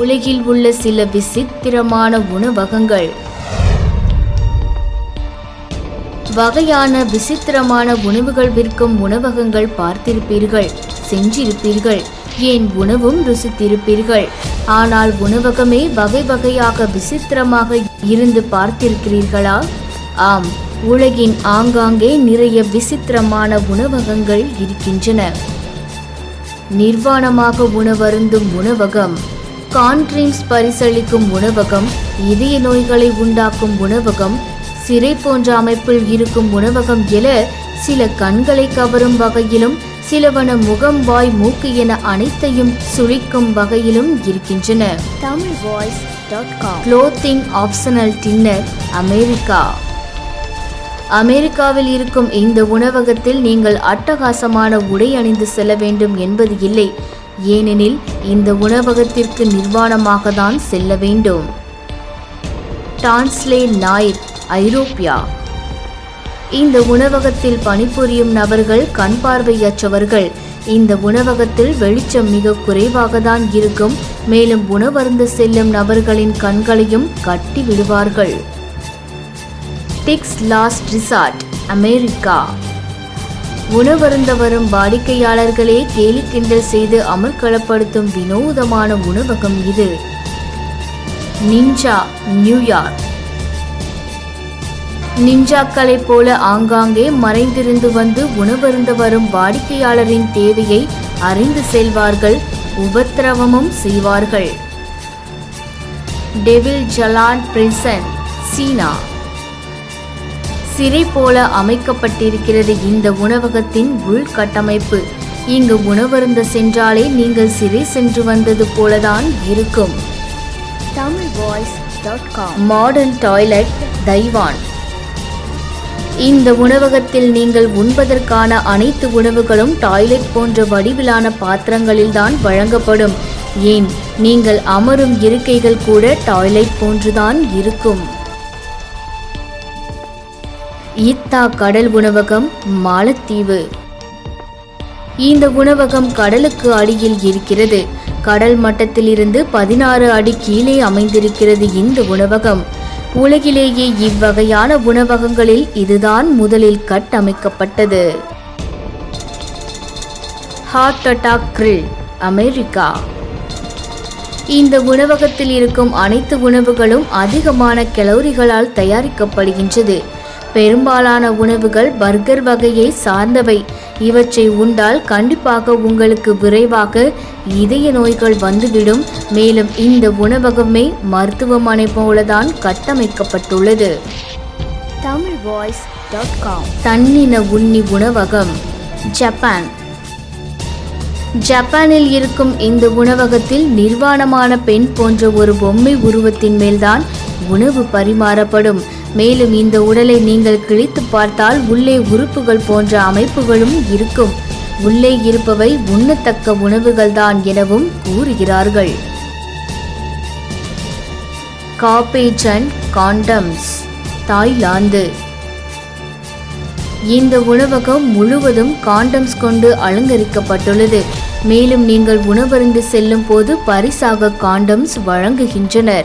உலகில் உள்ள சில விசித்திரமான உணவகங்கள். வகையான விசித்திரமான உணவுகள் விற்கும் உணவகங்கள் பார்த்திருப்பீர்கள் செஞ்சிருப்பீர்கள் ஏன் உணவும் ருசித்திருப்பீர்கள். ஆனால் உணவகமே வகை வகையாக விசித்திரமாக இருந்து பார்த்திருக்கிறீர்களா? ஆம் உலகின் ஆங்காங்கே நிறைய விசித்திரமான உணவகங்கள் இருக்கின்றன. நிர்வாணமாக உணவருந்தும் உணவகம் கான்ட்ரீம்ஸ் பரிசளிக்கும் உணவகம் இதய நோய்களை உண்டாக்கும் உணவகம் சிறை போன்ற அமைப்பில் இருக்கும் உணவகம் என சில கண்களை கவரும் வகையிலும் சிலவன முகம் வாய் மூக்கு என அனைத்தையும் சுழிக்கும் வகையிலும் இருக்கின்றன. Tamil voice clothing optional dinner America அமெரிக்காவில் இருக்கும் இந்த உணவகத்தில் நீங்கள் அட்டகாசமான உடை அணிந்து செல்ல வேண்டும் என்பது இல்லை. ஏனெனில் இந்த உணவகத்திற்கு நிர்வாணமாக தான் செல்ல வேண்டும். டான்ஸ்லே நாயர் ஐரோப்பியா. இந்த உணவகத்தில் பணிபுரியும் நபர்கள் கண் பார்வையற்றவர்கள். இந்த உணவகத்தில் வெளிச்சம் மிக குறைவாக தான் இருக்கும். மேலும் உணவருந்து செல்லும் நபர்களின் கண்களையும் கட்டி விடுவார்கள். Dick's last resort America. உணவருந்த வரும் வாடிக்கையாளர்களே கேலி கிண்டல் செய்து அமர்க்களப்படுத்தும் வினோதமான உணவகம் இது. நிஞ்சா நியூயார்க் நிஞ்சாக்களைப் போல ஆங்காங்கே மறைந்திருந்து வந்து உணவருந்த வரும் வாடிக்கையாளரின் தேவையை அறிந்து செல்வார்கள் உபத்திரவமும் செய்வார்கள். டெவில் ஜலான் பிரிசன் சீனா. சிறை போல அமைக்கப்பட்டிருக்கிறது இந்த உணவகத்தின் உள்கட்டமைப்பு. இங்கு உணவருந்த சென்றாலே நீங்கள் சிறை சென்று வந்தது போலதான் இருக்கும். Tamil voice dot com. Modern toilet Taiwan. இந்த உணவகத்தில் நீங்கள் உண்பதற்கான அனைத்து உணவுகளும் டாய்லெட் போன்ற வடிவிலான பாத்திரங்களில்தான் வழங்கப்படும். ஏன்? நீங்கள் அமரும் இருக்கைகள் கூட டாய்லெட் போன்றுதான் இருக்கும். இத்தா கடல் உணவகம் மாலத்தீவு. இந்த உணவகம் கடலுக்கு அடியில் இருக்கிறது. கடல் மட்டத்திலிருந்து பதினாறு அடி கீழே அமைந்திருக்கிறது இந்த உணவகம். உலகிலேயே இவ்வகையான உணவகங்களில் இதுதான் முதலில் கட்டமைக்கப்பட்டது. ஹார்ட் அட்டாக் கிரில் அமெரிக்கா இந்த உணவகத்தில் இருக்கும் அனைத்து உணவுகளும் அதிகமான கலோரிகளால் தயாரிக்கப்படுகின்றது. பெரும்பாலான உணவுகள் பர்கர் வகையை சார்ந்தவை. இவற்றை உண்டால் கண்டிப்பாக உங்களுக்கு விரைவாக இதய நோய்கள் வந்துவிடும். மேலும் இந்த உணவகமே மருத்துவமனை போலதான் கட்டமைக்கப்பட்டுள்ளது. Tamil voice dot com. தன்னின உண்ணி உணவகம் ஜப்பான். ஜப்பானில் இருக்கும் இந்த உணவகத்தில் நிர்வாணமான பெண் போன்ற ஒரு பொம்மை உருவத்தின் மேல்தான் உணவு பரிமாறப்படும். மேலும் இந்த உடலை நீங்கள் கிழித்து பார்த்தால் உள்ளே உறுப்புகள் போன்ற அமைப்புகளும் இருக்கும். உள்ளே இருப்பவை உண்ணத்தக்க உணவுகள்தான் எனவும் கூறுகிறார்கள். Cabbage and condoms Thailand. இந்த உணவகம் முழுவதும் காண்டம்ஸ் கொண்டு அலங்கரிக்கப்பட்டுள்ளது. மேலும் நீங்கள் உணவருந்து செல்லும் போது பரிசாக காண்டம்ஸ் வழங்குகின்றனர்.